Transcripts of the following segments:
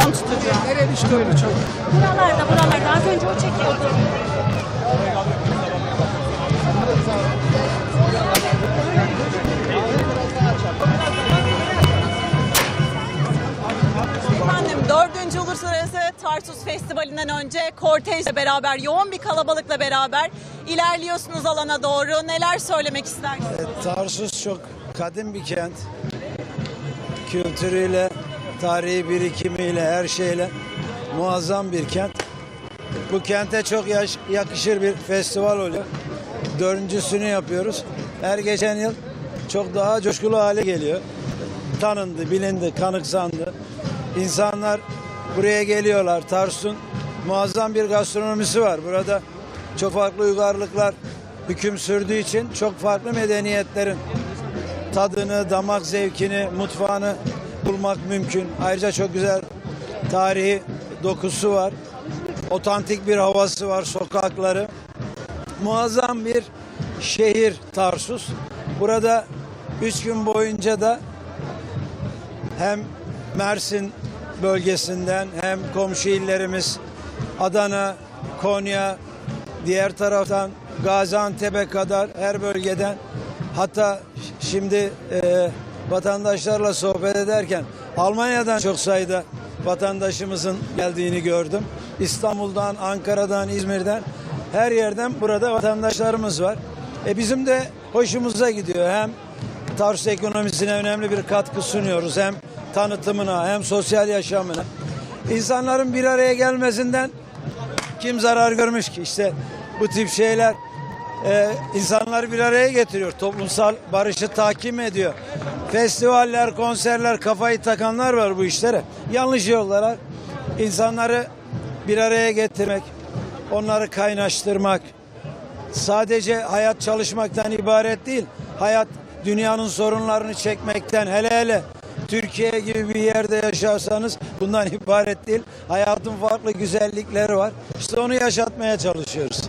Telefon tutacağım. Nereye düştü öyle çok? Buralarda buralarda az önce o çekiyordu. Efendim 4. Uluslararası Tarsus Festivali'nden önce kortejle beraber yoğun bir kalabalıkla beraber ilerliyorsunuz alana doğru. Neler söylemek istersiniz? Tarsus çok kadim bir kent. Kültürüyle, tarihi birikimiyle, her şeyle muazzam bir kent. Bu kente çok yaş- yakışır bir festival oluyor. Dördüncüsünü yapıyoruz. Her geçen yıl çok daha coşkulu hale geliyor. Tanındı, bilindi, kanıksandı. İnsanlar buraya geliyorlar. Tarsus'un muazzam bir gastronomisi var. Burada çok farklı uygarlıklar hüküm sürdüğü için çok farklı medeniyetlerin tadını, damak zevkini, mutfağını bulmak mümkün. Ayrıca çok güzel tarihi dokusu var. Otantik bir havası var, sokakları. Muazzam bir şehir Tarsus. Burada üç gün boyunca da hem Mersin bölgesinden hem komşu illerimiz Adana, Konya, diğer taraftan Gaziantep'e kadar her bölgeden hatta şimdi e, vatandaşlarla sohbet ederken Almanya'dan çok sayıda vatandaşımızın geldiğini gördüm. İstanbul'dan, Ankara'dan, İzmir'den her yerden burada vatandaşlarımız var. E bizim de hoşumuza gidiyor. Hem Tarsus ekonomisine önemli bir katkı sunuyoruz. Hem tanıtımına hem sosyal yaşamına. İnsanların bir araya gelmesinden kim zarar görmüş ki? İşte bu tip şeyler e, insanları bir araya getiriyor. Toplumsal barışı takip ediyor. Festivaller, konserler kafayı takanlar var bu işlere. Yanlış yollara insanları bir araya getirmek, onları kaynaştırmak, sadece hayat çalışmaktan ibaret değil. Hayat dünyanın sorunlarını çekmekten hele hele Türkiye gibi bir yerde yaşarsanız bundan ibaret değil. Hayatın farklı güzellikleri var. İşte onu yaşatmaya çalışıyoruz.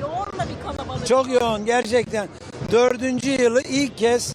Yoğun da bir kalabalık. Çok yoğun gerçekten. Dördüncü yılı ilk kez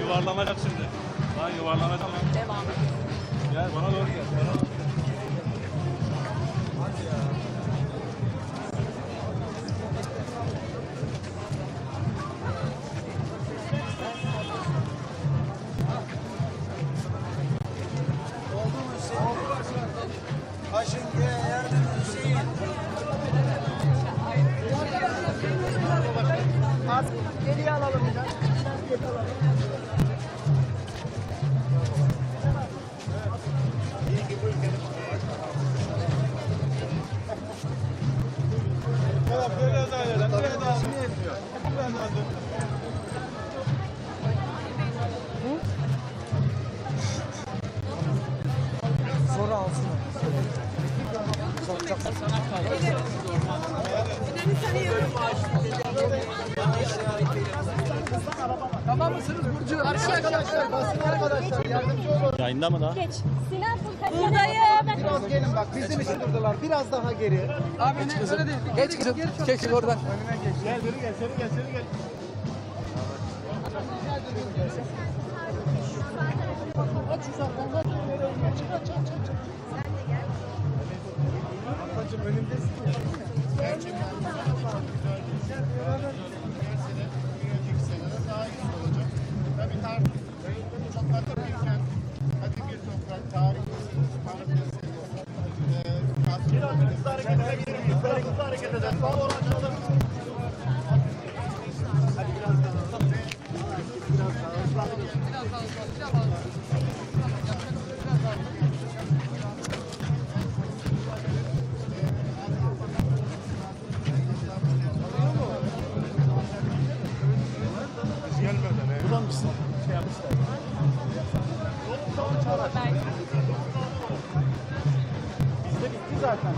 Yuvarlanacak şimdi. Lan yuvarlanacak lan. Devam Gel bana doğru gel. Bana. Biraz daha ileriden, biraz daha. Biraz daha dur. Tamam mısınız Burcu? Arkadaşlar, basın arkadaşlar yardımcı olun. Yayında mı daha? Buradayım. Biraz gelin bak bizim için durdular. Biraz daha geri. Abi geç kızım. Geç kızım. Geç oradan. Gel biri gel, seni gel, seni gel. Biraz hızlı harekete gidelim. Hızlı harekete hareket edelim. Sağ olun açalım. Hadi biraz daha. Biraz daha. Biraz daha. Biraz daha. Biraz daha. Gelmeden he. Buradan mısın? Şey yapmışlar. Yok, tamam, tamam zaten.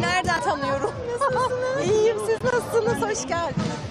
Nereden tanıyorum? Nasılsınız? İyiyim siz nasılsınız? Hoş geldiniz.